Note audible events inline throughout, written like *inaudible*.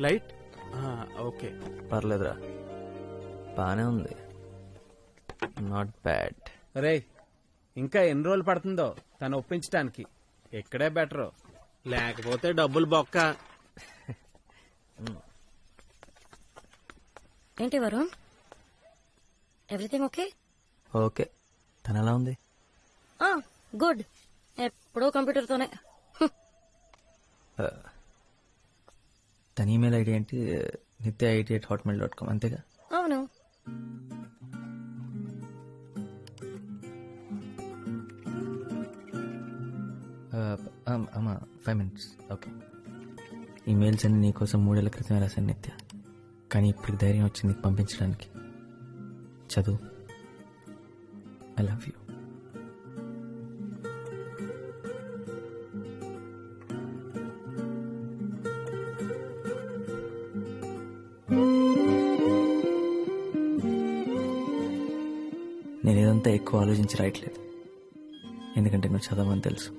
Light? Okay. పర్లేదురా. బానే ఉంది. Not bad రే ఇంకా ఎన్ని రోజులు పడుతుందో తను ఒప్పించడానికి ఇక్కడే బెటర్. లేకపోతే డబ్బులు బొక్క. *laughs* ఏంటి వరుణ్? Everything okay? ఓకే. తను ఎలా ఉంది? గుడ్. ఎప్పుడో కంప్యూటర్తోనే. *laughs* తన ఈమెయిల్ ఐడి ఏంటి? Nithya IT at Hotmail dot com అంతేగా? అవును. అమ్మా ఫైవ్ మినిట్స్ ఓకే ఈమెయిల్స్ అన్ని నీకోసం మూడేళ్ళ క్రితమే రాశాను నిత్య? కానీ ఇప్పుడు ధైర్యం వచ్చింది నీకు పంపించడానికి. చదువు. ఐ లవ్ యూ ఆలోచించి రాయట్లేదు. ఎందుకంటే నువ్వు చదవని తెలుసు.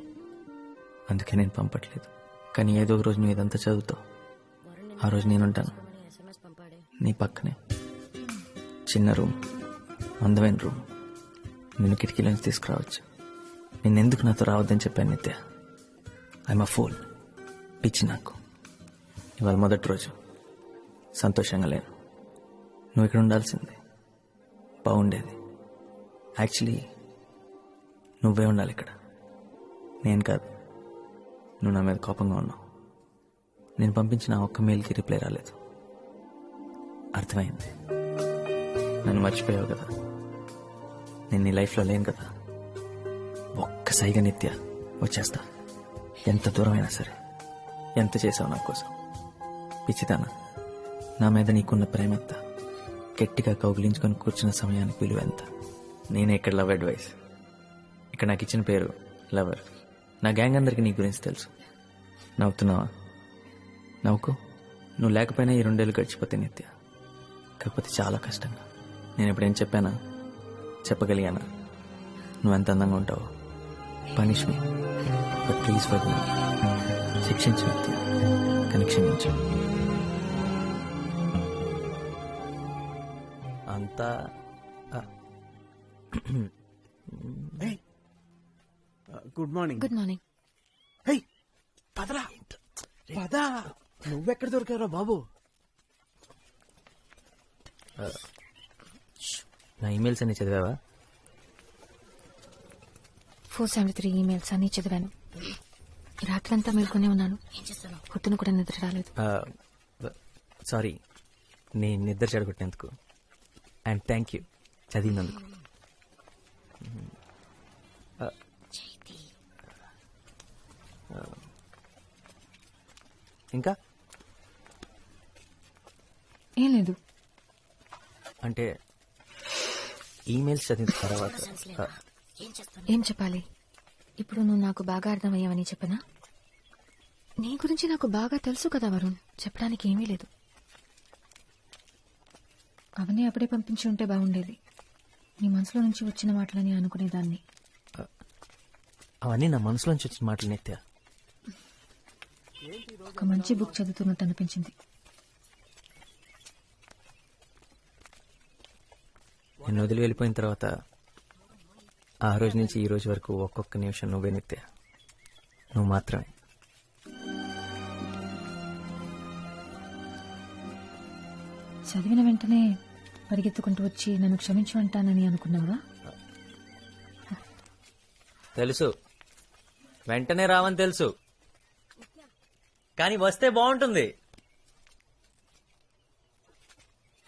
అందుకే నేను పంపట్లేదు. కానీ ఏదో ఒక రోజు నువ్వు ఇదంతా చదువుతావు. ఆ రోజు నేను ఉంటాను నీ పక్కనే. చిన్న రూమ్. అందమైన రూమ్. నిన్ను కిటికీలోంచి తీసుకురావచ్చు. నిన్నెందుకు నాతో రావద్దని చెప్పాను నిత్య. ఐమ్ అ ఫోల్ పిచ్చి నాకు. ఇవాళ మొదటి రోజు. సంతోషంగా లేను. నువ్వు ఇక్కడ ఉండాల్సిందే. బాగుండేది. యాక్చువల్లీ నువ్వే ఉండాలి ఇక్కడ. నేను కాదు. నువ్వు నా మీద కోపంగా ఉన్నావు. నేను పంపించిన ఒక్క మెయిల్కి రిప్లై రాలేదు. అర్థమైంది. నన్ను మర్చిపోయావు కదా. నేను నీ లైఫ్లో లేను కదా. ఒక్క సైగ నిత్య వచ్చేస్తా. ఎంత దూరమైనా సరే. ఎంత చేసావు నా కోసం. పిచ్చిదానా నా మీద నీకున్న ప్రేమ ఎంత? గట్టిగా కౌగిలించుకొని కూర్చున్న సమయానికి విలువ ఎంత? నేనే ఇక్కడ లవ్ అడ్వైస్. ఇక్కడ నాకు ఇచ్చిన పేరు లవర్. నా గ్యాంగ్ అందరికీ నీ గురించి తెలుసు. నవ్వుతున్నావా? నవ్వుకో. నువ్వు లేకపోయినా ఈ రెండేళ్ళు గడిచిపోతే నిత్య. కాకపోతే చాలా కష్టంగా. నేను ఇప్పుడేం చెప్పానా? చెప్పగలిగానా? నువ్వు ఎంత అందంగా ఉంటావు. పనిష్ బట్ ప్లీజ్ ఫర్ శిక్షించు నిత్య. కానీ క్షమించు. అంతా good morning good morning hey పదరా. పదా. నువ్వెక్కడ దొరికారా బాబు? నా ఈమెయిల్స్ అన్ని చదివావా? ఫోర్ సెవెంటీ త్రీ ఈమెయిల్స్ అన్ని చదివాను. రాత్రంతా మేల్కొనే ఉన్నాను. పొద్దున కూడా నిద్ర రాలేదు. సారీ. నేను నిద్ర చెడగొట్టినందుకు. అండ్ థ్యాంక్ యూ చదివినందుకు. ఇంకా? ఏం లేదు. అంటే ఈమెయిల్స్ చదివిన తర్వాత ఏం చెప్పాలి? ఇప్పుడు నువ్వు నాకు బాగా అర్థమయ్యావని చెప్పనా? నీ గురించి నాకు బాగా తెలుసు కదా వరుణ్. చెప్పడానికి ఏమీ లేదు. అవన్నీ అప్పుడే పంపించి ఉంటే బాగుండేది. నీ మనసులో నుంచి వచ్చిన మాటలని అనుకునేదాన్ని. అవన్నీ నా మనసులోంచి వచ్చిన మాటలు నిత్య ఒక మంచి బుక్ చదువుతున్నట్టు అనిపించింది. నేను వదిలి వెళ్ళిపోయిన తర్వాత ఆ రోజు నుంచి ఈ రోజు వరకు ఒక్కొక్క నిమిషం నువ్వే నిత్య. నువ్వు మాత్రమే. చదివిన వెంటనే పరిగెత్తుకుంటూ వచ్చి నన్ను క్షమించు అంటానని అనుకున్నావా? తెలుసు. వెంటనే రావని తెలుసు. కానీ వస్తే బాగుంటుంది.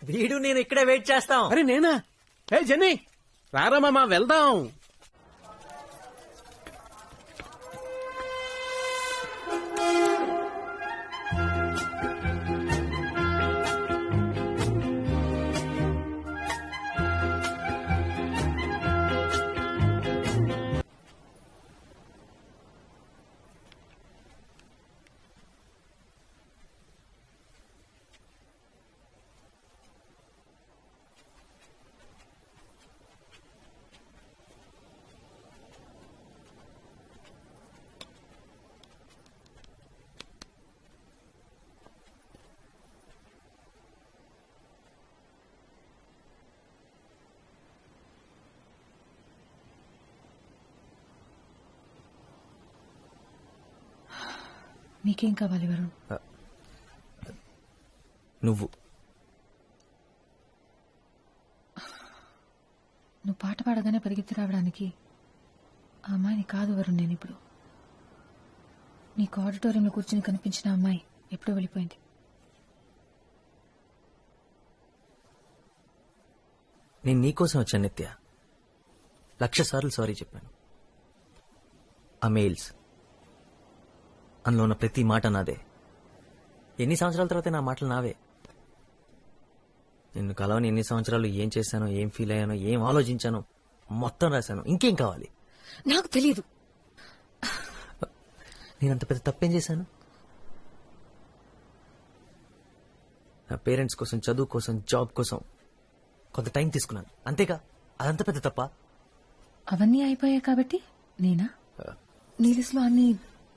వీడు నేను ఇక్కడే వెయిట్ చేస్తాం. అరే నేనా? ఏ జెన్నీ! రారా మామ వెళ్దాం. నీకేం కావాలి వరుణ్? నువ్వు. నువ్వు పాట పాడగానే పరిగెత్తి రావడానికి ఆ అమ్మాయిని కాదు వరుణ్ నేను ఇప్పుడు. నీకు ఆడిటోరియంలో కూర్చుని కనిపించిన అమ్మాయి ఎప్పుడో వెళ్ళిపోయింది. నేను నీకోసం వచ్చాను నిత్య. లక్ష సార్లు సారీ చెప్పాను. ఆ మెయిల్స్. అందులో ఉన్న ప్రతి మాట నాదే. ఎన్ని సంవత్సరాల తర్వాత నా మాటలు నావే? నిన్ను కలవని ఎన్ని సంవత్సరాలు ఏం చేశానో ఏం ఫీల్ అయ్యానో ఏం ఆలోచించానో మొత్తం రాశాను. ఇంకేం కావాలి? నాకు తెలియదు నేనంత పెద్ద తప్పేం చేశాను? నా పేరెంట్స్ కోసం చదువు కోసం జాబ్ కోసం కొంత టైం తీసుకున్నాను. అంతేగా? అదంత పెద్ద తప్ప? అవన్నీ అయిపోయాయి కాబట్టి నేనా? నీ లిస్ట్లో అన్ని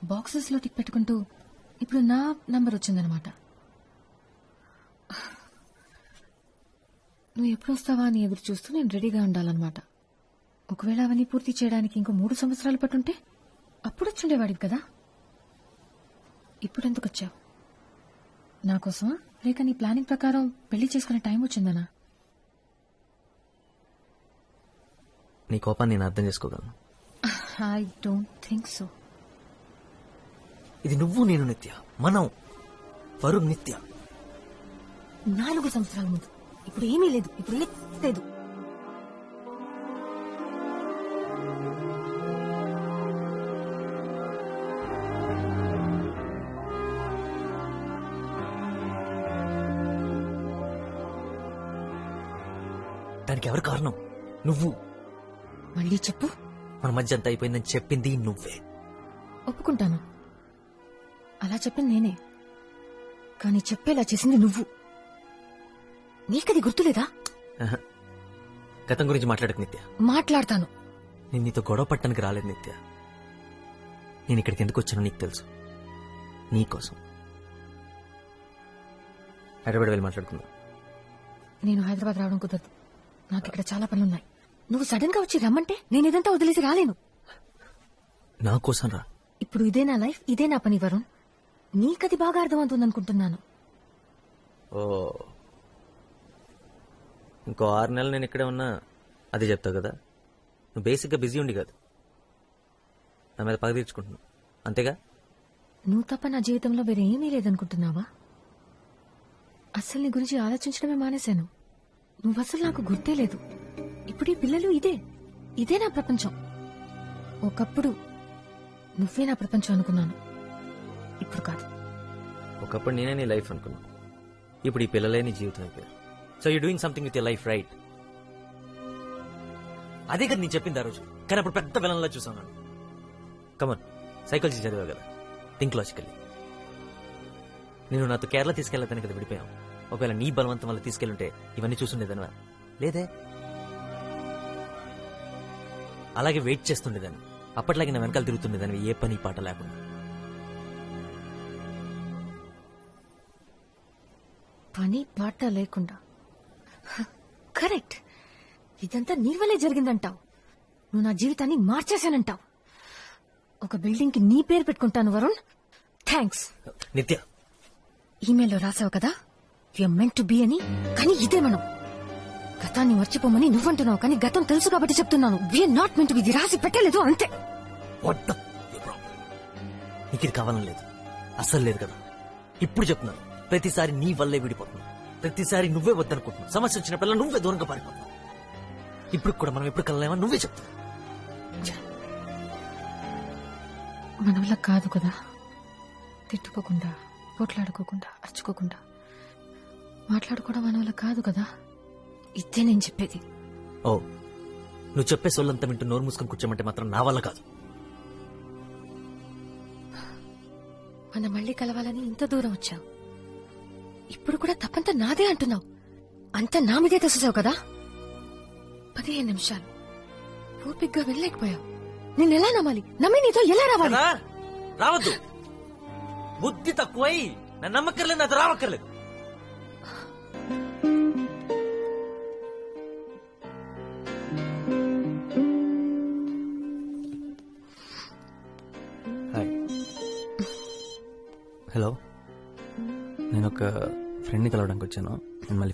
బాక్సెస్లో టిక్ పెట్టుకుంటూ ఇప్పుడు నా నంబర్ వచ్చిందనమాట నువ్వు ఎప్పుడు వస్తావా అని ఎదురు చూస్తూ నేను రెడీగా ఉండాలన్నమాట. ఒకవేళ అవన్నీ పూర్తి చేయడానికి ఇంకో మూడు సంవత్సరాలు పట్టుంటే అప్పుడు వచ్చుండేవాడివి కదా. ఇప్పుడు ఎందుకు వచ్చావు? నా కోసమా? లేక నీ ప్లానింగ్ ప్రకారం పెళ్ళి చేసుకునే టైం వచ్చిందనా? నీ కోపాన్ని నేను అర్థం చేసుకోగలను. ఐ డోంట్ థింక్ సో ఇది నువ్వు నేను నిత్య. మనం. వరుణ్ నిత్య. నాలుగు సంవత్సరాల ముందు. ఇప్పుడు ఏమీ లేదు. ఇప్పుడు లేదు. దానికి ఎవరు కారణం? నువ్వు. మళ్ళీ చెప్పు. మన మధ్య అంతా అయిపోయిందని చెప్పింది నువ్వే. ఒప్పుకుంటాను. అలా చెప్పింది నేనే. కానీ చెప్పేలా చేసింది నువ్వు. నీకది గుర్తులేదా? ఆహా. గతం గురించి మాట్లాడక నిత్య. మాట్లాడతాను. నేను నీతో గొడవ పట్టడానికి రాలేదు నిత్య. నేను ఇక్కడికి ఎందుకు వచ్చానో నీకు తెలుసు. నీకోసం హైదరాబాద్ వెళ్ళి మాట్లాడుకుందాం. నేను హైదరాబాద్ రావడం కుదరదు. నాకు ఇక్కడ చాలా పనులున్నాయి. నువ్వు సడన్గా వచ్చి రమ్మంటే నేను ఇదంతా వదిలేసి రాలేను. నా కోసం రా. ఇప్పుడు ఇదే నా లైఫ్ ఇదే నా పని వరుణ్. నీకది బాగా అర్థమవుతుంది అనుకుంటున్నాను ఓ. ఇంకో ఆరు నెలలు నేను ఇక్కడే ఉన్నా అదే చెప్తావు కదా? నువ్వు బేసిక్గా బిజీ ఉండి కాదు. నా మీద పగ తీర్చుకుంటున్నావు. అంతేగా? నువ్వు తప్ప నా జీవితంలో వేరే ఏమీ లేదనుకుంటున్నావా? అస్సలు నీ గురించి ఆలోచించడమే మానేశాను. నువ్వు అసలు నాకు గుర్తే లేదు. ఇప్పుడు ఈ పిల్లలు ఇదే. ఇదే నా ప్రపంచం. ఒకప్పుడు నువ్వే నా ప్రపంచం అనుకున్నాను. ఇప్పుడు కాదు. ఒకప్పుడు నేనే నీ లైఫ్ అనుకున్నా. ఇప్పుడు ఈ పిల్లలే నీ జీవితం అయిపోయారు so you doing something with your life right అదే కదా నేను చెప్పింది ఆ రోజు. కానీ అప్పుడు పెద్ద విలన్లా చూసాను నన్ను. కమన్ సైకాలజీ చదివా కదా. థింక్ లాజికల్లీ నేను నాతో కేరళ తీసుకెళ్ళతాను కదా విడిపోయాం. ఒకవేళ నీ బలవంతం వల్ల తీసుకెళ్ళుంటే ఇవన్నీ చూసుండేదనవా? లేదే. అలాగే వెయిట్ చేస్తుండేదాన్ని. అప్పట్లాగే నా వెనకాల తిరుగుతుండేదాన్ని ఏ పని పాట లేకుండా. పని పాట లేకుండా. కరెక్ట్. ఇదంతా నీ వల్లే జరిగిందంటావు. నువ్వు నా జీవితాన్ని మార్చేశానంటావు. ఒక బిల్డింగ్కి నీ పేరు పెట్టుకుంటాను వరుణ్. థ్యాంక్స్. నిత్య. ఈమెయిల్లో రాసావు కదా? విఆర్ మెంట్ టు బి అని? కానీ ఇదే మనం. గతాన్ని మర్చిపోమని నువ్వంటున్నావు కానీ గతం తెలుసు కాబట్టి చెప్తున్నాను. విఆర్ నాట్ మెంట్ ఇది రాసి పెట్టలేదు అంతే? నీకు ఇది కావాలని లేదు. అస్సలు లేదు కదా. ఇప్పుడు చెప్తున్నాను. ప్రతిసారి నీ వల్లే విడిపోతున్నావు ప్రతిసారి నువ్వే వద్దనుకుంటున్నావు. సమస్య వచ్చినప్పుడల్లా నువ్వే దూరంగా పారిపోతున్నావు. ఇప్పుడు కూడా మనం ఎప్పుడు కలలేమో నువ్వే చెప్తావు మన వల్ల కాదు కదా. తిట్టుకోకుండా పోట్లాడుకోకుండా అరుచుకోకుండా. మాట్లాడుకోవడం మన వల్ల కాదు కదా. ఇదే నేను చెప్పేది. ఓ నువ్వు చెప్పే సొల్లంతా వింటూ నోరు మూసుకొని కూర్చోమంటే మాత్రం నా వల్ల కాదు. మనం మళ్ళీ కలవాలని ఇంత దూరం వచ్చావు ఇప్పుడు కూడా తప్పంతా నాదే అంటున్నావు. అంతా నా మీదే తెసేసావు కదా? పదిహేను నిమిషాలు. ఓపిగ్గా వెళ్ళలేకపోయావు నేను ఎలా నమ్మాలి? నమ్మి నీతో ఎలా రావాలి? రావద్దు. బుద్ధి తక్కువై నన్ను నమ్మక్కర్లేదు నాతో రావక్కర్లేదు.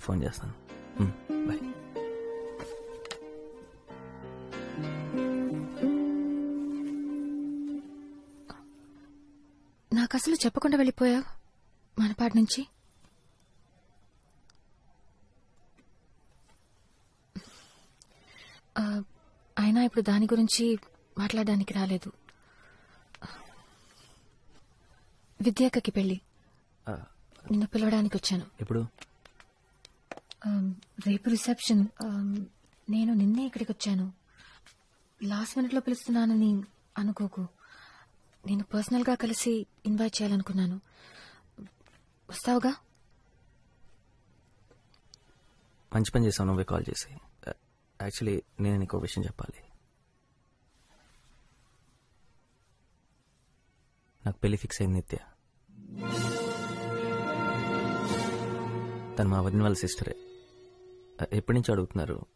మళ్ళీ ఫోన్ చేస్తాను. బాయ్ నాకు అసలు చెప్పకుండా వెళ్ళిపోయావు మనపాటి నుంచి? అయినా ఇప్పుడు దాని గురించి మాట్లాడడానికి రాలేదు. విద్యాకకి పెళ్ళి నిన్ను పిలవడానికి వచ్చాను. ఎప్పుడు? ఆమ్, Um, రేపు రిసెప్షన్ um, నేను నిన్నే ఇక్కడికి వచ్చాను లాస్ట్ మినిట్లో పిలుస్తున్నానని అనుకోకు. నేను పర్సనల్గా కలిసి ఇన్వైట్ చేయాలనుకున్నాను. వస్తావుగా? మంచి పని చేసావు నువ్వే కాల్ చేసి. Uh, యాక్చువల్లీ నేను నీకు విషయం చెప్పాలి. నాకు పెళ్ళి ఫిక్స్ అయింది నిత్య. తను మా వదిన వాళ్ళ సిస్టరే ఎప్పటి నుంచి అడుగుతున్నారు?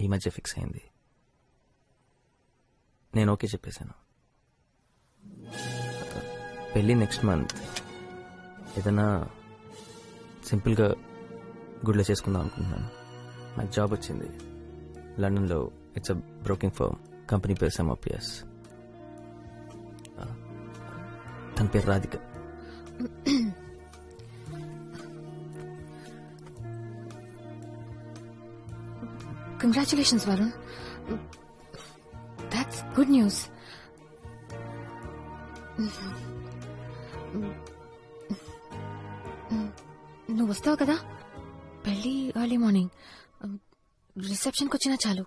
ఈ మధ్య ఫిక్స్ అయింది. నేను ఓకే చెప్పేశాను. పెళ్ళి నెక్స్ట్ మంత్. ఏదైనా సింపుల్గా గుడ్లో చేసుకుందాం అనుకుంటున్నాను. నాకు జాబ్ వచ్చింది. లండన్లో it's a broking firm. Company పేరు సెమోపియస్ తన పేరు Radhika. Congratulations Varun that's good news నువ్వు వస్తావు కదా? పెళ్ళి ఎర్లీ మార్నింగ్ రిసెప్షన్కి వచ్చినా చాలు.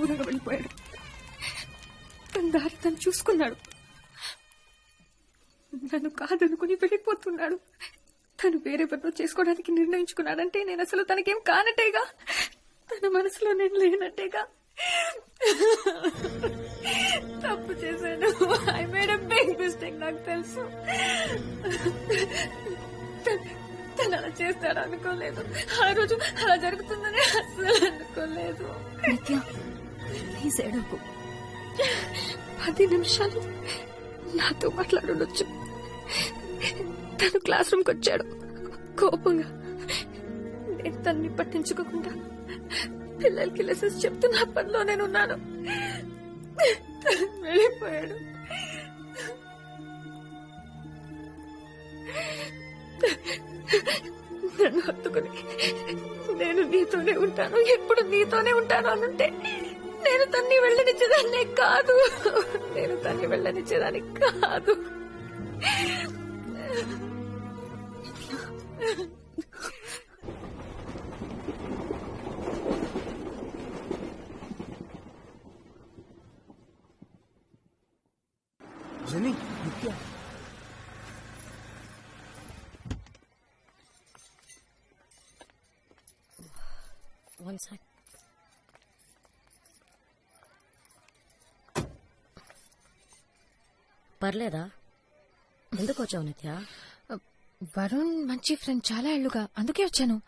దూరంగా వెళ్ళిపోయాడు. తన దారి తను చూసుకున్నాడు. నన్ను కాదనుకుని వెళ్ళిపోతున్నాడు. తను వేరెవరినో చేసుకోవడానికి నిర్ణయించుకున్నాడంటే నేను అసలు తనకేం కానట్టేగా? తన మనసులో నేను లేనట్టేగా? తప్పు చేశాను ఐ మేడ్ బిగ్ మిస్టేక్ నాకు తెలుసు. తను- అలా చేస్తాడు అనుకోలేదు. ఆ రోజు అలా జరుగుతుందని అసలు అనుకోలేదు. ప్లీజ్ ఏడవకు. పది నిమిషాలు నాతో మాట్లాడుండొచ్చు. తను క్లాస్ రూమ్కి వచ్చాడు. కోపంగా నేను తనని పట్టించుకోకుండా పిల్లలకి లెసెస్ చెప్తున్న పనిలో నేను ఉన్నాను వెళ్ళిపోయాడు. నన్ను హత్తుకుని నేను నీతోనే ఉంటాను. ఎప్పుడు నీతోనే ఉంటాను అనుంటే నేను తన్ని వెళ్ళనిచ్చేదాన్నే కాదు. నేను తన్ని వెళ్ళనిచ్చేదాన్ని కాదు. జని నిత్య. వన్ సెక్ పర్లేదా? ఎందుకు వచ్చావు నిత్య? వరుణ్ మంచి ఫ్రెండ్ చాలా ఏళ్ళుగా. అందుకే వచ్చాను.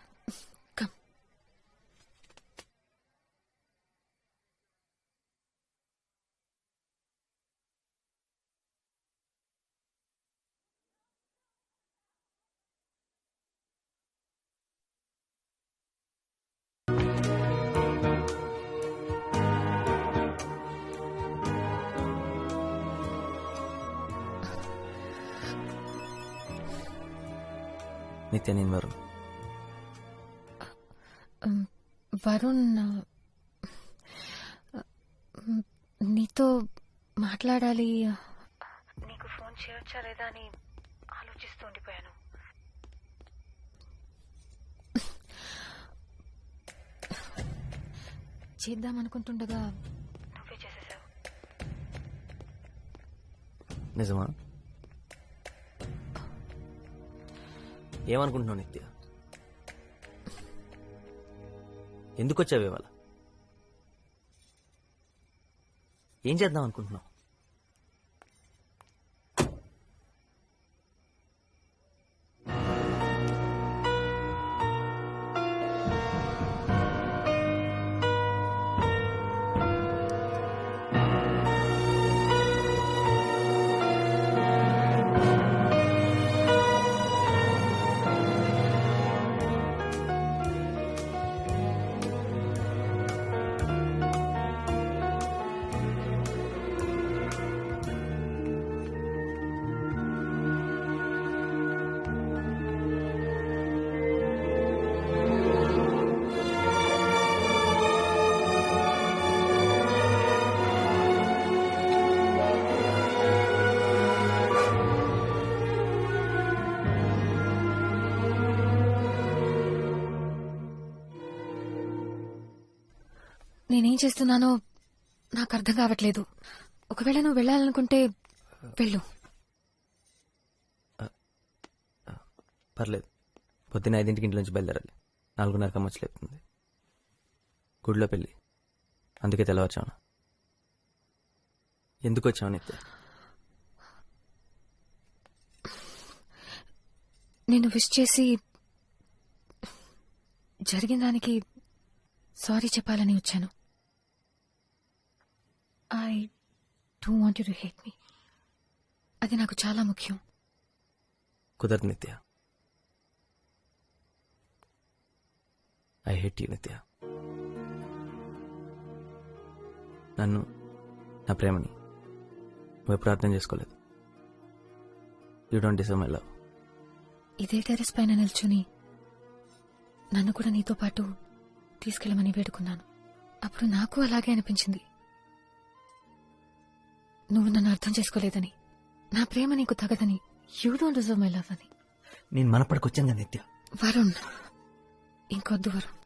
నిత్య నేను వరుణ్ వరుణ్ నీతో మాట్లాడాలి. నీకు ఫోన్ చేయొచ్చా లేదా అని ఆలోచిస్తూ ఉండిపోయాను. చేద్దాం అనుకుంటుండగా నువ్వే చేసేసావు. నిజమా? ఏమనుకుంటున్నావు నిత్య? ఎందుకు వచ్చావు ఇవాళ? ఏం చేద్దాం అనుకుంటున్నావు? నేనేం చేస్తున్నానో నాకు అర్థం కావట్లేదు. ఒకవేళ నువ్వు వెళ్ళాలనుకుంటే వెళ్ళు. పర్లేదు. పొద్దున్న ఐదింటికి ఇంటి నుంచి బయలుదేరాలి. నాలుగున్నర కమ్మచ్చి లేపుతుంది. గుడిలో పెళ్ళి. అందుకే తెల్లవచ్చాను ఎందుకు వచ్చావు నిత్య నేను విష్ చేసి జరిగిన దానికి సారీ చెప్పాలని వచ్చాను. I do want to hate me అది నాకు చాలా ముఖ్యం. కుదరదు నిత్య. ఐ హేట్ యూ నిత్య. నన్ను నా ప్రేమని నువ్వు ఎప్పుడు అర్థం చేసుకోలేదు. You don't deserve my love ఇదే టెరెస్ పైన నిల్చుని నన్ను కూడా నీతో పాటు తీసుకెళ్ళమని వేడుకున్నాను. అప్పుడు నాకు అలాగే అనిపించింది. నువ్వు నన్ను అర్థం చేసుకోలేదని. నా ప్రేమ నీకు తగదని. You don't deserve my love అని. నేను మనపడికొచ్చాను కదా నిత్య. వరుణ్. ఇంకొద్దు వరుణ్.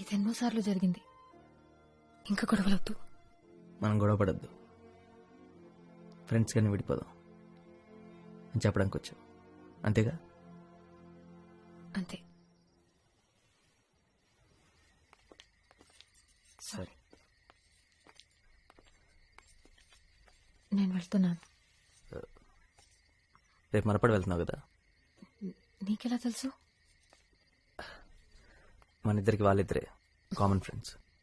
ఇదెన్నోసార్లు జరిగింది. ఇంకా గొడవలొద్దు. మనం గొడవ పడద్దు. ఫ్రెండ్స్ కానీ విడిపోదాం. అని చెప్పడానికి వచ్చావు అంతేగా? అంతే. నేను వెళ్తున్నాను. రేపు మనపడి వెళ్తున్నావు కదా? నీకెలా తెలుసు? మన ఇద్దరికి వాళ్ళిద్దరే కామన్ ఫ్రెండ్స్